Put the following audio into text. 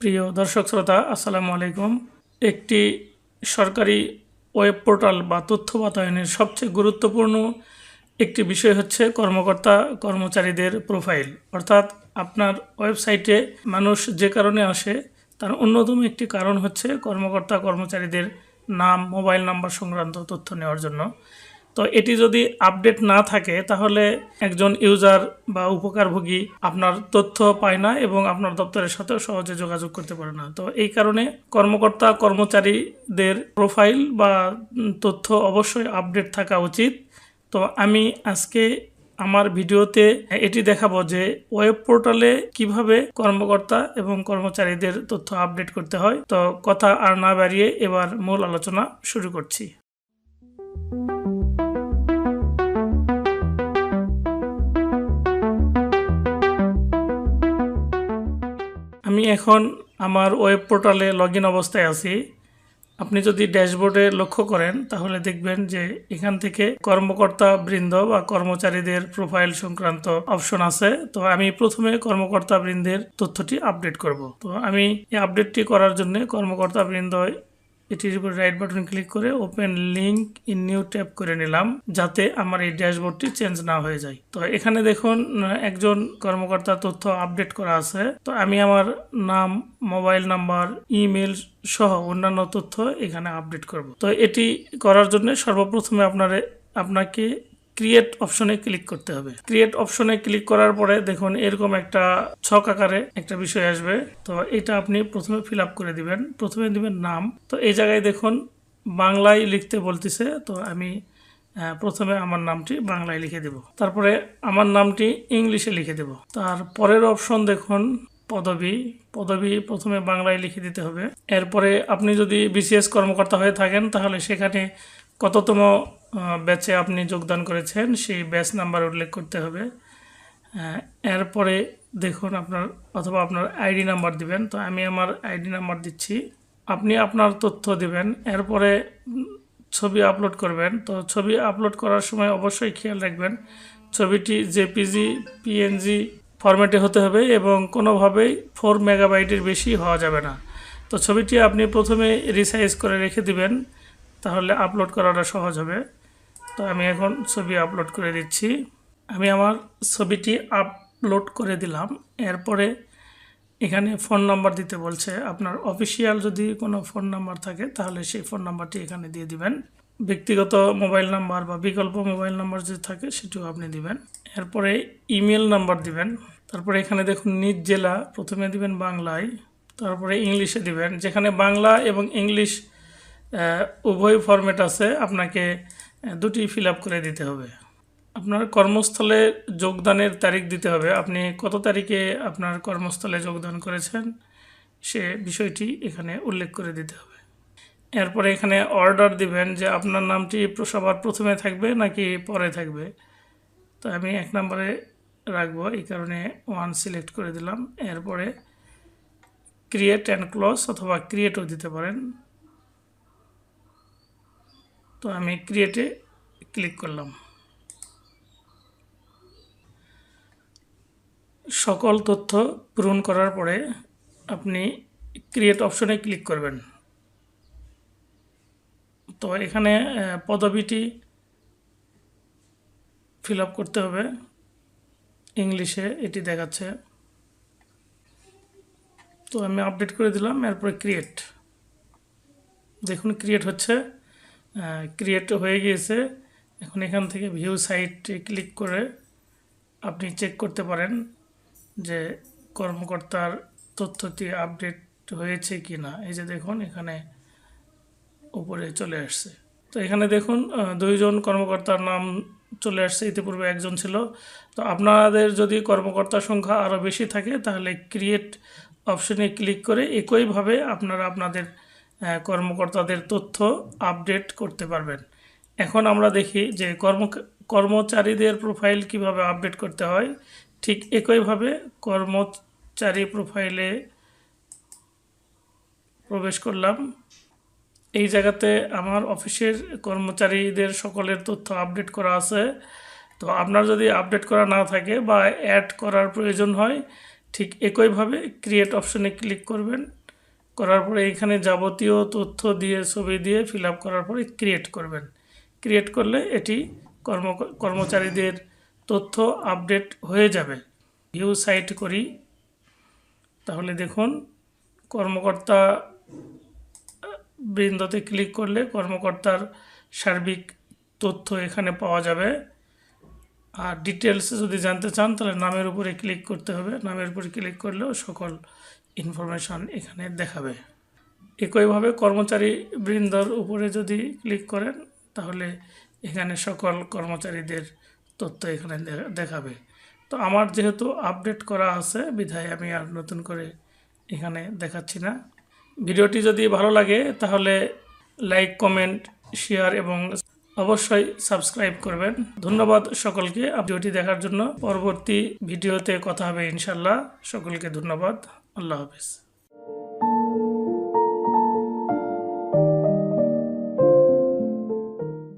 প্রিয় দর্শক শ্রোতা, আসসালামু আলাইকুম। একটি সরকারি ওয়েব পোর্টাল বা তথ্য বাতায়নের সবচেয়ে গুরুত্বপূর্ণ একটি বিষয় হচ্ছে কর্মকর্তা কর্মচারীদের প্রোফাইল। অর্থাৎ আপনার ওয়েবসাইটে মানুষ যে কারণে আসে, তার অন্যতম একটি কারণ হচ্ছে কর্মকর্তা কর্মচারীদের নাম, মোবাইল নাম্বার সংক্রান্ত তথ্য নেওয়ার জন্য। তো এটি যদি আপডেট না থাকে, তাহলে একজন ইউজার বা উপকারভোগী আপনার তথ্য পায় না এবং আপনার দপ্তরের সাথেও সহজে যোগাযোগ করতে পারে না। তো এই কারণে কর্মকর্তা, কর্মচারীদের প্রোফাইল বা তথ্য অবশ্যই আপডেট থাকা উচিত। তো আমি আজকে আমার ভিডিওতে এটি দেখাবো যে ওয়েব পোর্টালে কীভাবে কর্মকর্তা এবং কর্মচারীদের তথ্য আপডেট করতে হয়। তো কথা আর না বাড়িয়ে এবার মূল আলোচনা শুরু করছি। আমি এখন আমার ওয়েব পোর্টালে লগ অবস্থায় আছি। আপনি যদি ড্যাশবোর্ডে লক্ষ্য করেন, তাহলে দেখবেন যে এখান থেকে কর্মকর্তা বৃন্দ বা কর্মচারীদের প্রোফাইল সংক্রান্ত অপশন আছে। তো আমি প্রথমে কর্মকর্তা বৃন্দের তথ্যটি আপডেট করব। তো আমি এই আপডেটটি করার জন্য কর্মকর্তা বৃন্দ এটির উপর রাইট বাটন ক্লিক করে open link in new tab করে নিলাম, যাতে আমার এই ড্যাশবোর্ডটি চেঞ্জ না হয়ে যায়। তো এখানে দেখুন, একজন কর্মকর্তা তথ্য আপডেট করা আছে। তো আমি আমার নাম মোবাইল নাম্বার ইমেল সহ অন্যান্য তথ্য এখানে আপডেট করব। তো এটি করার জন্য সর্বপ্রথমে আপনার, আপনাকে ক্রিয়েট অপশনে ক্লিক করতে হবে। ক্রিয়েট অপশনে ক্লিক করার পরে দেখুন এরকম একটা ছক আকারে একটা বিষয় আসবে। তো এটা আপনি প্রথমে ফিল আপ করে দিবেন। প্রথমে দিবেন নাম। তো এই জায়গায় দেখুন বাংলায় লিখতে বলতেছে। তো আমি প্রথমে আমার নামটি বাংলায় লিখে দেব। তারপরে আমার নামটি ইংলিশে লিখে দেব। তার পরের অপশন দেখুন পদবি। পদবি প্রথমে বাংলায় লিখে দিতে হবে। এরপরে আপনি যদি বিসিএস কর্মকর্তা হয়ে থাকেন, তাহলে সেখানে কততম ব্যাচে আপনি যোগদান করেছেন, সেই ব্যাচ নাম্বার উল্লেখ করতে হবে। এরপরে দেখুন আপনার, অথবা আপনার আইডি নাম্বার দিবেন। তো আমি আমার আইডি নাম্বার দিচ্ছি। আপনি আপনার তথ্য দিবেন। এরপরে ছবি আপলোড করবেন। তো ছবি আপলোড করার সময় অবশ্যই খেয়াল রাখবেন, ছবিটি জেপিজি পিএনজি ফরম্যাটে হতে হবে এবং কোনোভাবেই ফোর মেগাবাইটের বেশি হওয়া যাবে না। তো ছবিটি আপনি প্রথমে রিসাইজ করে রেখে দিবেন। তাহলে আপলোড করাটা সহজ হবে। তো আমি এখন ছবি আপলোড করে দিচ্ছি। আমি আমার ছবিটি আপলোড করে দিলাম। এরপরে এখানে ফোন নাম্বার দিতে বলছে। আপনার অফিসিয়াল যদি কোনো ফোন নাম্বার থাকে, তাহলে সেই ফোন নাম্বারটি এখানে দিয়ে দিবেন। ব্যক্তিগত মোবাইল নাম্বার বা বিকল্প মোবাইল নাম্বার যদি থাকে, সেটিও আপনি দিবেন। এরপরে ইমেল নাম্বার দিবেন। তারপরে এখানে দেখুন, নিজ জেলা, প্রথমে দিবেন বাংলায়, তারপরে ইংলিশে দিবেন। যেখানে বাংলা এবং ইংলিশ উভয় ফরম্যাট আছে, আপনাকে দুটি ফিল করে দিতে হবে। আপনার কর্মস্থলে যোগদানের তারিখ দিতে হবে। আপনি কত তারিখে আপনার কর্মস্থলে যোগদান করেছেন, সে বিষয়টি এখানে উল্লেখ করে দিতে হবে। এরপরে এখানে অর্ডার দিবেন যে আপনার নামটি সবার প্রথমে থাকবে নাকি পরে থাকবে। তো আমি এক নম্বরে রাখব, এই কারণে ওয়ান সিলেক্ট করে দিলাম। এরপরে ক্রিয়েট অ্যান্ড ক্লোজ অথবা ক্রিয়েটও দিতে পারেন। তো আমি ক্রিয়েটে ক্লিক করলাম। সকল তথ্য পূরণ করার পরে আপনি ক্রিয়েট অপশনে ক্লিক করবেন। তো এখানে পদবিটি ফিল করতে হবে। ইংলিশে এটি দেখাচ্ছে। তো আমি আপডেট করে দিলাম, এরপরে ক্রিয়েট দেখুন ক্রিয়েট হচ্ছে। ক্রিয়েট হয়ে গিয়েছে। এখন এখান থেকে ভিউ সাইটে ক্লিক করে আপনি চেক করতে পারেন যে কর্মকর্তার তথ্যটি আপডেট হয়েছে কি না এই যে দেখুন, এখানে উপরে চলে আসছে। তো এখানে দেখুন দুইজন কর্মকর্তার নাম চলে আসছে। ইতিপূর্বে একজন ছিল। তো আপনাদের যদি কর্মকর্তার সংখ্যা আরও বেশি থাকে, তাহলে ক্রিয়েট অপশনে ক্লিক করে একইভাবে আপনারা আপনাদের কর্মকর্তাদের তথ্য আপডেট করতে পারবেন। এখন আমরা দেখি যে কর্ম কর্মচারীদের প্রোফাইল কীভাবে আপডেট করতে হয়, ঠিক একইভাবে কর্মচারী প্রোফাইলে প্রবেশ করলাম। এই জায়গাতে আমার অফিসের কর্মচারীদের সকলের তথ্য আপডেট করা আছে। তো আপনার যদি আপডেট করা না থাকে বা অ্যাড করার প্রয়োজন হয়, ঠিক একইভাবে ক্রিয়েট অপশনে ক্লিক করবেন। করার পরে এখানে যাবতীয় তথ্য দিয়ে, ছবি দিয়ে ফিল করার পরে ক্রিয়েট করবেন। ক্রিয়েট করলে এটি কর্ম, কর্মচারীদের তথ্য আপডেট হয়ে যাবে। ভিউ সাইট করি। তাহলে দেখুন, কর্মকর্তা বৃন্দতে ক্লিক করলে কর্মকর্তার সার্বিক তথ্য এখানে পাওয়া যাবে। আর ডিটেলস যদি জানতে চান, তাহলে নামের উপরে ক্লিক করতে হবে। নামের উপরে ক্লিক করলেও সকল ইনফরমেশন এখানে দেখাবে। একইভাবে কর্মচারী বৃন্দর উপরে যদি ক্লিক করেন, তাহলে এখানে সকল কর্মচারীদের তথ্য এখানে দেখাবে। তো আমার যেহেতু আপডেট করা আছে, বিধায় আমি আর নতুন করে এখানে দেখাচ্ছি না। ভিডিওটি যদি ভালো লাগে, তাহলে লাইক কমেন্ট শেয়ার এবং অবশ্যই সাবস্ক্রাইব করবেন। ধন্যবাদ সকলকে। ভিডিওটি দেখার জন্য পরবর্তী ভিডিওতে কথা হবে ইনশাল্লাহ সকলকে ধন্যবাদ। আল্লাহ হাফিজ।